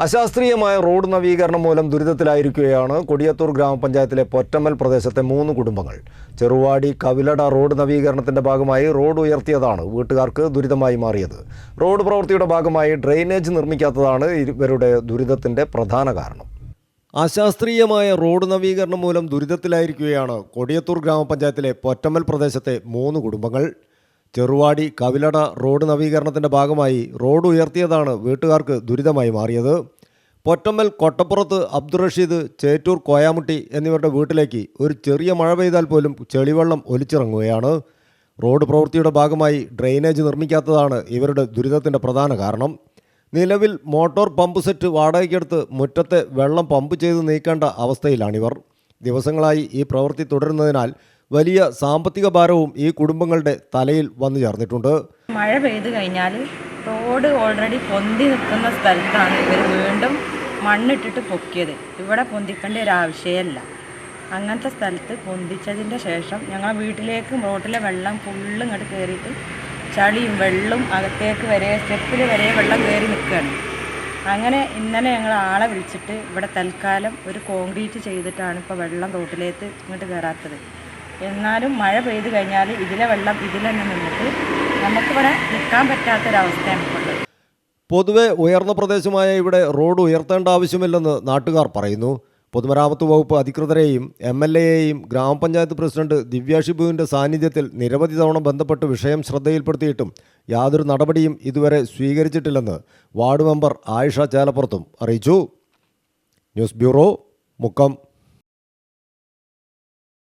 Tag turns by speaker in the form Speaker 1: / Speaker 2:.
Speaker 1: അശാസ്ത്രീയമായ റോഡ് നവീകരണം മൂലം ദുരിതത്തിലായിരിക്കുകയാണ് കൊടിയത്തൂർ ഗ്രാമപഞ്ചായത്തിലെ പൊറ്റമ്മൽ പ്രദേശത്തെ മൂന്ന് കുടുംബങ്ങൾ. ചെറുവാടി കവിലട റോഡ് നവീകരണത്തിന്റെ ഭാഗമായി റോഡ് ഉയർത്തിയതാണ് വീട്ടുകാർക്ക് ദുരിതമായി മാറിയത്. റോഡ് പ്രവൃത്തിയുടെ ഭാഗമായി ഡ്രെയിനേജ് നിർമ്മിക്കാത്തതാണ് ഇവരുടെ ദുരിതത്തിന്റെ പ്രധാന കാരണം. അശാസ്ത്രീയമായ റോഡ് നവീകരണം മൂലം ദുരിതത്തിലായിരിക്കുകയാണ് കൊടിയത്തൂർ ഗ്രാമപഞ്ചായത്തിലെ പൊറ്റമ്മൽ പ്രദേശത്തെ മൂന്ന് കുടുംബങ്ങൾ. ചെറുവാടി കവിലട റോഡ് നവീകരണത്തിന്റെ ഭാഗമായി റോഡ് ഉയർത്തിയതാണ് വീട്ടുകാർക്ക് ദുരിതമായി മാറിയത്. പൊറ്റമ്മൽ കൊട്ടപ്പുറത്ത് അബ്ദുൾ റഷീദ് ചേറ്റൂർ കോയാമുട്ടി എന്നിവരുടെ വീട്ടിലേക്ക് ഒരു ചെറിയ മഴ പെയ്താൽ പോലും ചെളിവെള്ളം ഒലിച്ചിറങ്ങുകയാണ്. റോഡ് പ്രവൃത്തിയുടെ ഭാഗമായി ഡ്രെയിനേജ് നിർമ്മിക്കാത്തതാണ് ഇവരുടെ ദുരിതത്തിന്റെ പ്രധാന കാരണം. നിലവിൽ മോട്ടോർ പമ്പ് സെറ്റ് വാടകയ്ക്കെടുത്ത് മുറ്റത്തെ വെള്ളം പമ്പ് ചെയ്ത് നീക്കേണ്ട അവസ്ഥയിലാണിവർ. ദിവസങ്ങളായി ഈ പ്രവൃത്തി തുടരുന്നതിനാൽ വലിയ സാമ്പത്തിക ഭാരവും ഈ കുടുംബങ്ങളുടെ തലയിൽ വന്നു ചേർന്നിട്ടുണ്ട്.
Speaker 2: മഴ പെയ്തു കഴിഞ്ഞാൽ റോഡ് ഓൾറെഡി പൊന്തി നിൽക്കുന്ന സ്ഥലത്താണ് ഇവർ വീണ്ടും മണ്ണിട്ടിട്ട് പൊക്കിയത്. ഇവിടെ പൊന്തിക്കേണ്ട ഒരു ആവശ്യമല്ല. അങ്ങനത്തെ സ്ഥലത്ത് പൊന്തിച്ചതിന്റെ ശേഷം ഞങ്ങൾ വീട്ടിലേക്കും റോട്ടിലെ വെള്ളം ഫുള്ളും ഇങ്ങോട്ട് കയറിയിട്ട് ചളിയും വെള്ളം അകത്തേക്ക് വരെ സ്റ്റെപ്പിൽ വരെ വെള്ളം കയറി നിൽക്കുകയാണ്. അങ്ങനെ ഇന്നലെ ഞങ്ങൾ ആളെ വിളിച്ചിട്ട് ഇവിടെ തൽക്കാലം ഒരു കോൺക്രീറ്റ് ചെയ്തിട്ടാണ് ഇപ്പോൾ വെള്ളം റോട്ടിലേക്ക് ഇങ്ങോട്ട് കയറാത്തത് എന്നാലും മഴ പെയ്ത് കഴിഞ്ഞാൽ ഇതിലെ വെള്ളം ഇതിൽ തന്നെ നിന്നിട്ട് നമുക്കിവിടെ നിൽക്കാൻ പറ്റാത്തൊരവസ്ഥയാണ് ഇപ്പോൾ
Speaker 1: പൊതുവെ ഉയർന്ന പ്രദേശമായ ഇവിടെ റോഡ് ഉയർത്തേണ്ട ആവശ്യമില്ലെന്ന് നാട്ടുകാർ പറയുന്നു. പൊതുമരാമത്ത് വകുപ്പ് അധികൃതരെയും എം എൽ എയെയും ഗ്രാമപഞ്ചായത്ത് പ്രസിഡന്റ് ദിവ്യാഷിബുവിന്റെ സാന്നിധ്യത്തിൽ നിരവധി തവണ ബന്ധപ്പെട്ട് വിഷയം ശ്രദ്ധയിൽപ്പെടുത്തിയിട്ടും യാതൊരു നടപടിയും ഇതുവരെ സ്വീകരിച്ചിട്ടില്ലെന്ന് വാർഡ് മെമ്പർ ആയിഷ ചാലപ്പുറത്തും അറിയിച്ചു. News bureau Mukkam.